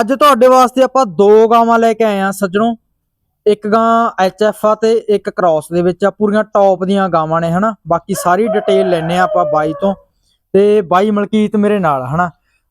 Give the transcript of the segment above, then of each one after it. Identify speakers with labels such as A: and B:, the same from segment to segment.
A: ਅੱਜ ਤੁਹਾਡੇ ਵਾਸਤੇ ਆਪਾਂ ਦੋ ਗਾਵਾਂ ਲੈ ਕੇ ਆਏ ਆ ਸੱਜਣੋ। ਇੱਕ ਗਾਂ ਐਚਐਫ ਆ ਤੇ ਇੱਕ ਕ੍ਰਾਸ ਦੇ ਵਿੱਚ ਆ ਪੂਰੀਆਂ ਟੌਪ ਦੀਆਂ ਗਾਵਾਂ ਨੇ ਹਨਾ? ਬਾਕੀ ਸਾਰੀ ਡਿਟੇਲ ਲੈਣੇ ਆ ਆਪਾਂ ਬਾਈ ਤੋਂ। ਤੇ ਬਾਈ ਮਲਕੀਤ ਮੇਰੇ ਨਾਲ ਹਨਾ?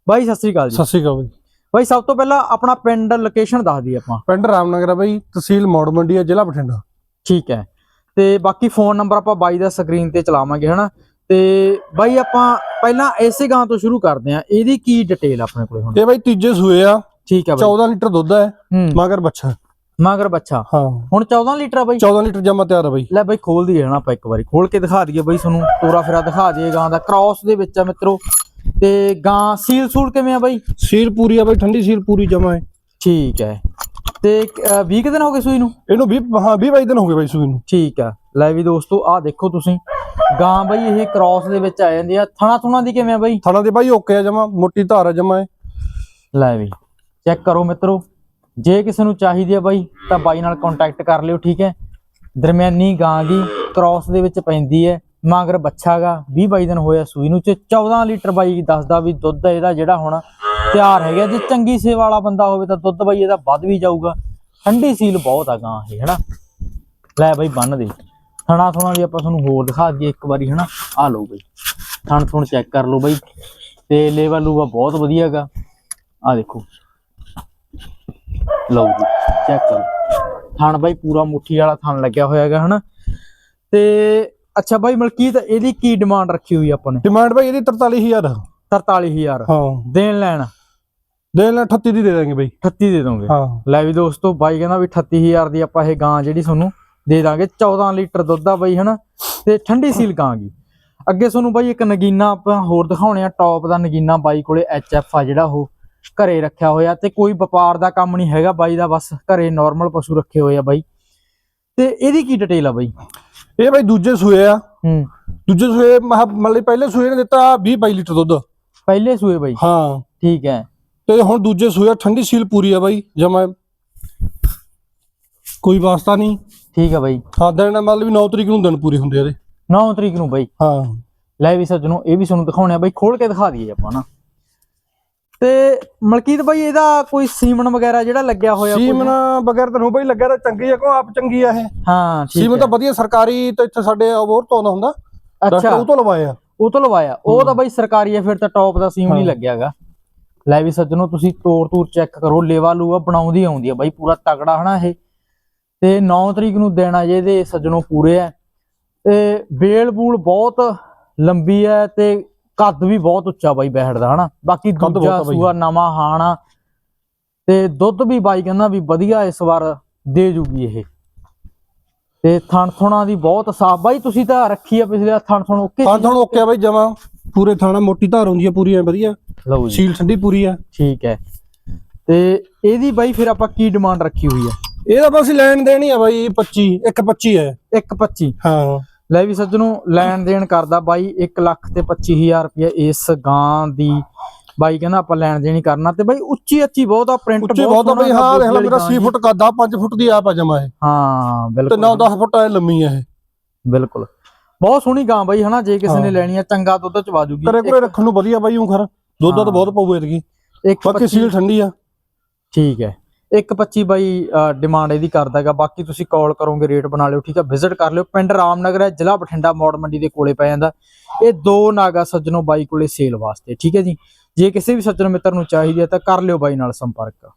A: ਬਾਈ ਸਤਿ ਸ੍ਰੀ ਅਕਾਲ ਜੀ।
B: ਸਤਿ ਸ਼੍ਰੀ ਅਕਾਲ ਬਾਈ।
A: ਬਾਈ ਸਭ ਤੋਂ ਪਹਿਲਾਂ ਆਪਣਾ ਪਿੰਡ ਲੋਕੇਸ਼ਨ ਦੱਸ ਦਈਏ ਆਪਾਂ।
B: ਪਿੰਡ ਰਾਮਨਗਰ ਆ ਬਾਈ ਤਹਿਸੀਲ ਮੌੜ ਮੰਡੀ ਆ ਜ਼ਿਲ੍ਹਾ ਬਠਿੰਡਾ।
A: ਠੀਕ ਹੈ। ਤੇ ਬਾਕੀ ਫੋਨ ਨੰਬਰ ਆਪਾਂ ਬਾਈ ਦਾ ਸਕਰੀਨ ਤੇ ਚਲਾਵਾਂਗੇ ਹਨਾ? ਤੇ ਬਾਈ ਆਪਾਂ ਪਹਿਲਾਂ ਇਸੇ ਗਾਂ ਤੋਂ ਸ਼ੁਰੂ ਕਰਦੇ ਆਂ ਇਹਦੀ ਕੀ ਡਿਟੇਲ ਆਪਣੇ ਕੋਲੇ ਹੁਣ?
B: ਇਹ ਬਾਈ ਤੀਜੇ ਸੂਏ ਆ।
A: ਠੀਕ ਹੈ ਬਾਈ।
B: 14 ਲੀਟਰ ਦੁੱਧ ਹੈ। ਮਗਰ ਬੱਚਾ
A: ਮਗਰ ਬੱਚਾ
B: ਹਾਂ।
A: ਹੁਣ 14 ਲੀਟਰ ਆ ਬਾਈ?
B: 14 ਲੀਟਰ ਜਮਾ ਤਿਆਰ ਆ ਬਾਈ।
A: ਲੈ ਬਾਈ ਖੋਲ ਦਈਏ ਹਨਾ ਆਪਾਂ ਇੱਕ ਵਾਰੀ। ਖੋਲ ਕੇ ਦਿਖਾ ਦਈਏ ਬਾਈ ਤੁਹਾਨੂੰ। ਤੋਰਾ ਫੇਰਾ ਦਿਖਾ ਦਈਏ ਗਾਂ ਦਾ। ਕ੍ਰਾਸ ਦੇ ਵਿੱਚ ਆ ਮਿੱਤਰੋ। ਤੇ ਗਾਂ ਸੀਲ ਸੂਲ ਕਿਵੇਂ ਆ ਬਾਈ?
B: ਸੀਲ ਪੂਰੀ ਆ ਬਾਈ ਠੰਡੀ ਸੀਲ ਪੂਰੀ ਜਮਾ ਹੈ।
A: ਠੀਕ ਹੈ। ਤੇ 20 ਕੁ ਦਿਨ ਹੋ ਗਏ ਸੂਈ ਨੂੰ?
B: ਇਹਨੂੰ 20 ਹਾਂ 20 22 ਦਿਨ ਹੋ ਗਏ ਬਾਈ ਸੂਈ ਨੂੰ।
A: ਠੀਕ ਆ। ਲੈ ਵੀ ਦੋਸਤੋ ਆਹ ਦੇਖੋ ਤੁਸੀਂ। ਗਾਂ ਬਾਈ ਇਹ ਕ੍ਰਾਸ ਦੇ ਵਿੱਚ ਆ ਜਾਂਦੀ ਆ। ਥਣਾ ਥੁਣਾ ਦੀ ਕਿਵੇਂ ਆ ਬਾਈ?
B: ਥਾਣਾ ਦੇ ਬਾਈ ਓਕੇ ਆ ਜਮਾ ਮੋਟੀ ਧਾਰ ਆ ਜਮਾ
A: ਲੈ ਵੀ ਚੈੱਕ ਕਰੋ ਮਿੱਤਰੋ। ਜੇ ਕਿਸੇ ਨੂੰ ਚਾਹੀਦੀ ਆ ਬਾਈ ਤਾਂ ਬਾਈ ਨਾਲ ਕੰਟੈਕਟ ਕਰ ਲਿਓ ਠੀਕ ਹੈ? ਦਰਮਿਆਨੀ ਗਾਂ ਦੀ ਕ੍ਰਾਸ ਦੇ ਵਿੱਚ ਪੈਂਦੀ ਹੈ। ਮਗਰ ਬੱਚਾਗਾ 20 22 ਦਿਨ ਹੋਇਆ ਸੂਈ ਨੂੰ ਚ। 14 ਲੀਟਰ ਬਾਈ ਦੱਸਦਾ ਵੀ ਦੁੱਧ ਇਹਦਾ ਜਿਹੜਾ ਹੁਣ ਤਿਆਰ ਹੈਗਾ। ਜੇ ਚੰਗੀ ਸੇਵਾ ਵਾਲਾ ਬੰਦਾ ਹੋਵੇ ਤਾਂ ਦੁੱਧ ਬਾਈ ਇਹਦਾ ਵੱਧ ਵੀ ਜਾਊਗਾ। ਠੰਡੀ ਸੀਲ ਬਹੁਤ ਆ ਗਾਂ ਇਹ ਹੈਨਾ? ਲੈ ਬਾਈ ਬੰਨ ਦੇ। ਥਣਾ ਥੁਣਾ ਦੀ ਆਪਾਂ ਤੁਹਾਨੂੰ ਹੋਰ ਦਿਖਾ ਦਈਏ ਇੱਕ ਵਾਰੀ ਹੈਨਾ? ਆ ਲਓ ਬਾਈ। ਥਣ ਥੁਣ ਚੈੱਕ ਕਰ ਲਓ ਬਾਈ। ਤੇ ਲੈਵਲ ਲੂਗਾ ਬਹੁਤ ਵਧੀਆ ਹੈਗਾ ਆ ਦੇਖੋ। ਲਓ ਜੀ ਚੈੱਕ ਕਰੋ। ਥਣ ਬਾਈ ਪੂਰਾ ਮੁੱਠੀ ਵਾਲਾ ਥਣ ਲੱਗਿਆ ਹੋਇਆ ਹੈਗਾ ਹਨਾ? ਤੇ ਅੱਛਾ ਬਾਈ ਮਲਕੀਤ ਇਹਦੀ ਕੀ ਡਿਮਾਂਡ ਰੱਖੀ ਹੋਈ ਆਪਾਂ ਨੇ?
B: ਡਿਮਾਂਡ ਬਾਈ ਇਹਦੀ 43000 ਆ।
A: 43000
B: ਹਾਂ।
A: ਦੇਣ ਲੈਣ?
B: ਦੇ ਲੈ 38 ਦੀ ਦੇ ਦਾਂਗੇ ਬਾਈ।
A: 38 ਦੇ ਦੋਗੇ?
B: ਹਾਂ।
A: ਲੈ ਵੀ ਦੋਸਤੋ ਬਾਈ ਕਹਿੰਦਾ ਵੀ 38000 ਦੀ ਆਪਾਂ ਇਹ ਗਾਂ ਜਿਹੜੀ ਤੁਹਾਨੂੰ ਦੇ ਦਾਂਗੇ 14 ਲੀਟਰ ਦੁੱਧ ਆ ਬਾਈ ਹਨਾ? ਤੇ ਠੰਡੀ ਸੀਲ ਗਾਂ ਗੀ ਅੱਗੇ ਤੁਹਾਨੂੰ ਬਾਈ ਇੱਕ ਨਗੀਨਾ ਆਪਾਂ ਹੋਰ ਦਿਖਾਉਣੇ ਆ ਟੌਪ ਦਾ ਨਗੀਨਾ ਬਾਈ ਕੋਲੇ ਐਚਐਫ ਆ ਜਿਹੜਾ ਉਹ ਘਰੇ ਰੱਖਿਆ ਹੋਇਆ ਤੇ ਕੋਈ ਵਪਾਰ ਦਾ ਕੰਮ ਨਹੀਂ ਹੈਗਾ ਬਾਈ ਦਾ ਬਸ ਘਰੇ ਨਾਰਮਲ ਪਸ਼ੂ ਰੱਖੇ ਹੋਏ ਆ ਬਾਈ। ਤੇ ਇਹਦੀ ਕੀ ਡਿਟੇਲ ਆ ਬਾਈ?
B: ਇਹ ਬਾਈ ਦੂਜੇ ਸੂਏ ਆ।
A: ਹੂੰ।
B: ਦੂਜੇ ਸੂਏ ਮਤਲਬ ਪਹਿਲੇ ਸੂਏ ਨੇ ਦਿੱਤਾ 20 22 ਲੀਟਰ ਦੁੱਧ।
A: ਪਹਿਲੇ ਸੂਏ ਬਾਈ?
B: ਹਾਂ।
A: ਠੀਕ ਹੈ।
B: ਤੇ ਹੁਣ ਦੂਜੇ ਸੂਏ ਠੰਡੀ ਸੀਲ ਪੂਰੀ ਆ ਬਾਈ ਜਮਾ ਕੋਈ ਵਾਸਤਾ ਨਹੀਂ।
A: ਠੀਕ ਹੈ ਬਾਈ।
B: ਹਾਂ ਦਿਨ ਮਤਲਬ ਵੀ 9 ਤਰੀਕ ਨੂੰ ਦਿਨ ਪੂਰੇ ਹੁੰਦੇ ਆ ਇਹਦੇ।
A: 9 ਤਰੀਕ ਨੂੰ ਬਾਈ।
B: ਹਾਂ।
A: ਲੈ ਵੀ ਸੱਜਣੋ ਇਹ ਵੀ ਤੁਹਾਨੂੰ ਦਿਖਾਉਣੇ ਆ ਬਾਈ ਖੋਲ ਕੇ ਦਿਖਾ ਦਈਏ ਆਪਾਂ ਨਾ। ਤੇ ਮਲਕੀਤ ਬਾਈ ਇਹਦਾ ਕੋਈ ਸੀਮਨ ਵਗੈਰਾ ਜਿਹੜਾ ਲੱਗਿਆ ਹੋਇਆ ਕੋਈ?
B: ਸੀਮਨ ਬਗੈਰ ਤੈਨੂੰ ਬਾਈ ਲੱਗਿਆ ਤਾਂ ਚੰਗੀ ਆ ਕੋ ਆਪ ਚੰਗੀ ਆ ਇਹ?
A: ਹਾਂ ਠੀਕ
B: ਸੀਮਨ ਤਾਂ ਵਧੀਆ ਸਰਕਾਰੀ ਤੇ ਇੱਥੇ ਸਾਡੇ ਅਬੋਰ ਤੋਂ ਆਉਂਦਾ ਹੁੰਦਾ।
A: ਅੱਛਾ।
B: ਉਹ ਤੋਂ ਲਵਾਇਆ।
A: ਉਹ ਤੋਂ ਲਵਾਇਆ। ਉਹ ਤਾਂ ਬਾਈ ਸਰਕਾਰੀ ਹੈ ਫਿਰ ਤਾਂ ਟੌਪ ਦਾ ਸੀਮ ਨਹੀਂ
B: ਹਾਂ।
A: ਲੱਗਿਆਗਾ ਲੈ ਵੀ ਸੱਜਣੋ ਤੁਸੀਂ ਤੋੜ ਤੂਰ ਚੈੱਕ ਕਰੋ ਲੇਵਾ ਲੂਆ ਬਣਾਉਂਦੀ ਆਉਂਦੀ ਆ ਬਾਈ ਪੂਰਾ ਤਗੜਾ ਹਨਾ ਇਹ। ਤੇ 9 ਤਰੀਕ ਨੂੰ ਦੇਣਾ ਜੇ ਇਹਦੇ ਸੱਜਣੋ ਪੂਰੇ ਆ। ਤੇ ਬੇਲ ਬੂਲ ਬਹੁਤ ਲੰਬੀ ਹੈ ਤੇ ਕੱਦ ਵੀ ਬਹੁਤ ਉੱਚਾ ਬਾਈ ਦਾ ਹਨਾ? ਬਾਕੀ ਦੂਜਾ
B: ਆ।
A: ਸੂਆ ਨਵਾਂ ਹਾਣਾ ਤੇ ਦੁੱਧ ਵੀ ਬਾਈ ਕਹਿੰਦਾ ਵੀ ਵਧੀਆ ਇਸ ਵਾਰ ਦੇ ਜੂਗੀ ਇਹ। ਤੇ ਥਣ ਥੁਣਾ ਦੀ ਬਹੁਤ ਸਾਫ਼ ਬਾਈ ਤੁਸੀਂ ਤਾਂ ਰੱਖੀ ਆ ਪਿਛਲੇ ਥਣ ਥਣ ਓਕੇ
B: ਹਾਂ ਤੁਹਾਨੂੰ ਓਕੇ ਆ ਬਾਈ ਜਮਾ ਪੂਰੇ ਥਾਣਾ ਮੋਟੀ ਧਾਰ ਹੁੰਦੀ ਆ ਪੂਰੀ ਐ ਵਧੀਆ।
A: ਲਓ ਜੀ।
B: ਸੀਲ ਠੰਡੀ ਪੂਰੀ ਆ।
A: ਠੀਕ ਹੈ। ਤੇ ਇਹਦੀ ਬਾਈ ਫਿਰ ਆਪਾਂ ਕੀ ਡਿਮਾਂਡ ਰੱਖੀ ਹੋਈ ਆ?
B: ਇਹਦਾ ਬਸ ਲੈਣ ਦੇਣੀ ਆ ਬਾਈ 25 ਇੱਕ 25 ਹੈ।
A: 125
B: ਹਾਂ।
A: ਲੈ ਵੀ ਸੱਜਣੋ ਲੈਣ ਦੇਣ ਕਰਦਾ ਬਾਈ 1 ਲੱਖ ਤੇ 25000 ਰੁਪਏ ਇਸ ਗਾਂ ਦੀ। ਬਾਈ ਕਹਿੰਦਾ ਆਪਾਂ ਲੈਣ ਦੇਣ ਹੀ ਕਰਨਾ ਤੇ ਬਾਈ ਉੱਚੀ ਉੱਚੀ ਬਹੁਤ ਆ ਪ੍ਰਿੰਟ
B: ਬਹੁਤ ਆ ਬਾਈ ਹਾਂ ਦੇਖ ਲੈ ਮੇਰਾ 6 ਫੁੱਟ ਕੱਦ ਆ 5 ਫੁੱਟ ਦੀ ਆਪ ਆ ਜਮਾ ਇਹ।
A: ਹਾਂ
B: ਤੇ
A: ਬਿਲਕੁਲ।
B: 9 10 ਫੁੱਟ ਐ ਲੰਮੀ ਆ ਇਹ।
A: ਬਿਲਕੁਲ। ਬਹੁਤ ਸੋਹਣੀ ਗਾਂ ਬਾਈ ਹਨਾ ਜੇ ਕਿਸੇ ਨੇ
B: ਹਾਂ।
A: ਲੈਣੀ ਆ ਚੰਗਾ ਦੁੱਧ ਚਵਾ ਜੂਗੀ।
B: ਘਰੇ ਘਰੇ ਰੱਖਣ ਨੂੰ ਵਧੀਆ ਬਾਈ ਉਹ ਖਰ। ਦੁੱਧ ਤਾਂ
A: ਹਾਂ।
B: ਬਹੁਤ ਪਊ ਇਹਦੀ
A: ਇੱਕ
B: ਬਾਕੀ ਸੀਲ ਠੰਡੀ ਆ।
A: ਠੀਕ ਹੈ 125 ਬਾਈ ਡਿਮਾਂਡ ਇਹਦੀ ਕਰਦਾਗਾ ਬਾਕੀ ਤੁਸੀਂ ਕਾਲ ਕਰੋਗੇ ਰੇਟ ਬਣਾ ਲਿਓ, ਠੀਕ ਆ? ਵਿਜ਼ਿਟ ਕਰ ਲਿਓ। ਪਿੰਡ ਰਾਮਨਗਰ ਹੈ, ਜ਼ਿਲ੍ਹਾ ਬਠਿੰਡਾ, ਮੌੜ ਮੰਡੀ ਦੇ ਕੋਲੇ ਪੈ ਜਾਂਦਾ। ਇਹ ਦੋ ਨਾਗਾ ਸੱਜਣੋ ਬਾਈ ਕੋਲੇ ਸੇਲ ਵਾਸਤੇ, ਠੀਕ ਹੈ ਜੀ? ਜੇ ਕਿਸੇ ਵੀ ਸੱਜਣ ਮਿੱਤਰ ਨੂੰ ਚਾਹੀਦੀ ਹੈ ਤਾਂ ਕਰ ਲਿਓ ਬਾਈ ਨਾਲ ਸੰਪਰਕ।